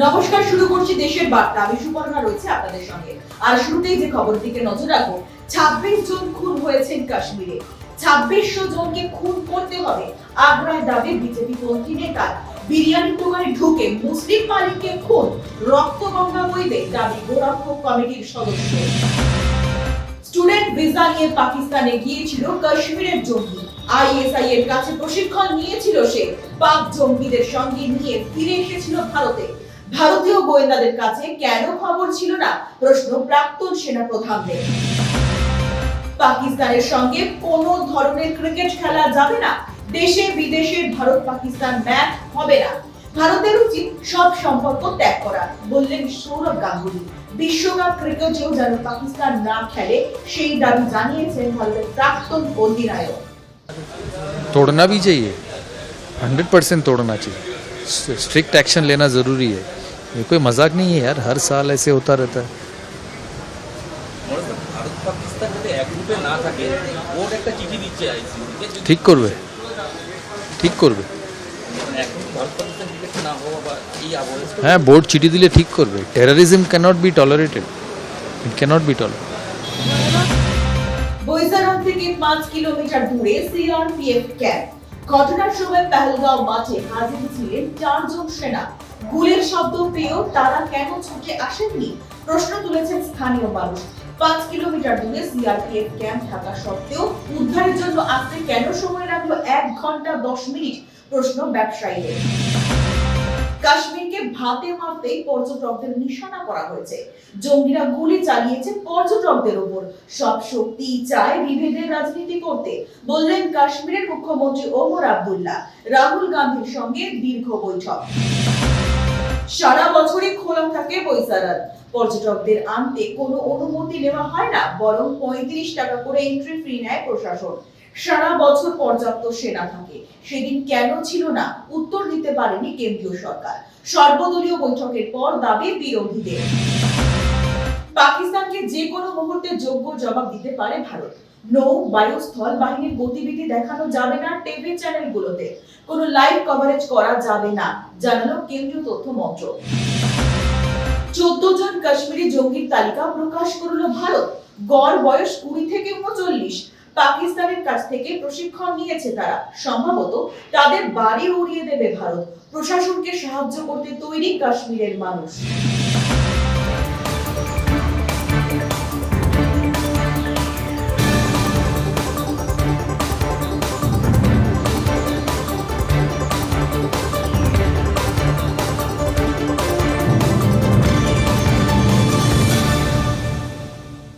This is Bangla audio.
নমস্কার, শুরু করছি দেশের বার্তা। আমি সুপর্ণা রয়েছে আপনাদের সঙ্গে। আর শুরুতেই যে খবর দিকে নজর রাখব, ছাব্বিশ জন খুন হয়েছেন কাশ্মীরে। ছাব্বিশশো জনকে খুন করতে হবে আগ্রায় দাবি বিজেপি পন্থী নেতা বিরিয়ানি দোকানে ঢুকে মুসলিম মালিককে খুন দাবি গোরক্ষক কমিটির সদস্য। স্টুডেন্ট ভিসা নিয়ে পাকিস্তানে গিয়েছিল কাশ্মীরের জঙ্গি। আইএসআই এর কাছে প্রশিক্ষণ নিয়েছিল সে। পাক জঙ্গিদের সঙ্গে নিয়ে ফিরে এসেছিল ভারতে। ভারতীয় গোয়েন্দাদের কাছে কেন খবর ছিল না প্রশ্ন প্রাক্তন সেনা প্রধানদের পাকিস্তানের সঙ্গে কোন ধরনের ক্রিকেট খেলা যাবে না দেশে বিদেশে ভারত পাকিস্তান ম্যাচ হবে না ভারতের উচিত সব সম্পর্ক ত্যাগ করা বললেন সৌরভ গাঙ্গুলি বিশ্বকাপ ক্রিকেটেও যেন পাকিস্তান না খেলে সেই দাবি জানিয়েছেন ভারতের প্রাক্তন অধিনায়ক तोड़ना भी चाहिए हंड्रेड परसेंट तोड़ना चाहिए स्ट्रिक्ट एक्शन लेना ज़रूरी है ये कोई मजाक नहीं है यार हर साल ऐसे होता रहता है মনে হয় ভারত পাকিস্তান যদি এক রূপে না থাকে ওর একটা চিঠি দিচ্ছে আইসিসিকে যদি ঠিক করবে ঠিক করবে মানে এখন ভারত পাকিস্তান ক্রিকেট না হওয়া বা এই আবহাওয়া হ্যাঁ বোর্ড চিঠি দিলে ঠিক করবে terrorism cannot be tolerated it cannot be tolerated বৈজারাম থেকে পাঁচ কিলোমিটার দূরে সিআরপিএফ ক্যাম্প ঘটনার সময় পেহেলগাঁও মাঠে হাজির ছিলেন চারজন সেনা গুলির শব্দ পেয়েও তারা কেন ছুটে আসেননি? প্রশ্ন তুলেছেন স্থানীয় মানুষ। পাঁচ কিলোমিটার দূরে সিআরপিএফ ক্যাম্প থাকা সত্ত্বেও উদ্ধারের জন্য আসতে কেন সময় লাগল এক ঘণ্টা দশ মিনিট? প্রশ্ন ব্যবসায়ীদের। কাশ্মীরকে ভাতে মারতেই পর্যটকদের নিশানা করা হয়েছে। জঙ্গিরা গুলি চালিয়েছে পর্যটকদের উপর সব শক্তি চায় বিভেদের রাজনীতি করতে। বললেন কাশ্মীরের মুখ্যমন্ত্রী ওমর আব্দুল্লাহ। রাহুল গান্ধীর সঙ্গে দীর্ঘ বৈঠক। সারা বছরই খোলা থাকে বৈসারাত পর্যটকদের আনতে কোনো অনুমতি নেওয়া হয় না, বরং পঁয়ত্রিশ টাকা করে এন্ট্রি ফি নেয় প্রশাসন। সারা বছর পর্যাপ্ত সেনা থাকে। সেদিন কেন ছিল না উত্তর দিতে পারেনি কেন্দ্রীয় সরকার। সর্বদলীয় বৈঠকের পর দাবি বিরোধীদের। পাকিস্তানকে যে কোনো মুহূর্তে যোগ্য জবাব দিতে পারে ভারত। নৌ বায়ু স্থল বাহিনীর গতিবিধি দেখানো যাবে না টিভি চ্যানেলগুলোতে কোনো লাইভ কভারেজ করা যাবে না, জানালো কেন্দ্রীয় তথ্য মন্ত্রক। চোদ্দ জন কাশ্মীরি জঙ্গির তালিকা প্রকাশ করল ভারত। গড় বয়স কুড়ি থেকে উনচল্লিশ। পাকিস্তানের কাছ থেকে প্রশিক্ষণ নিয়েছে তারা। সম্ভবত তাদের বাড়ি উড়িয়ে দেবে ভারত। প্রশাসনকে সাহায্য করতে তৈরি কাশ্মীরের মানুষ।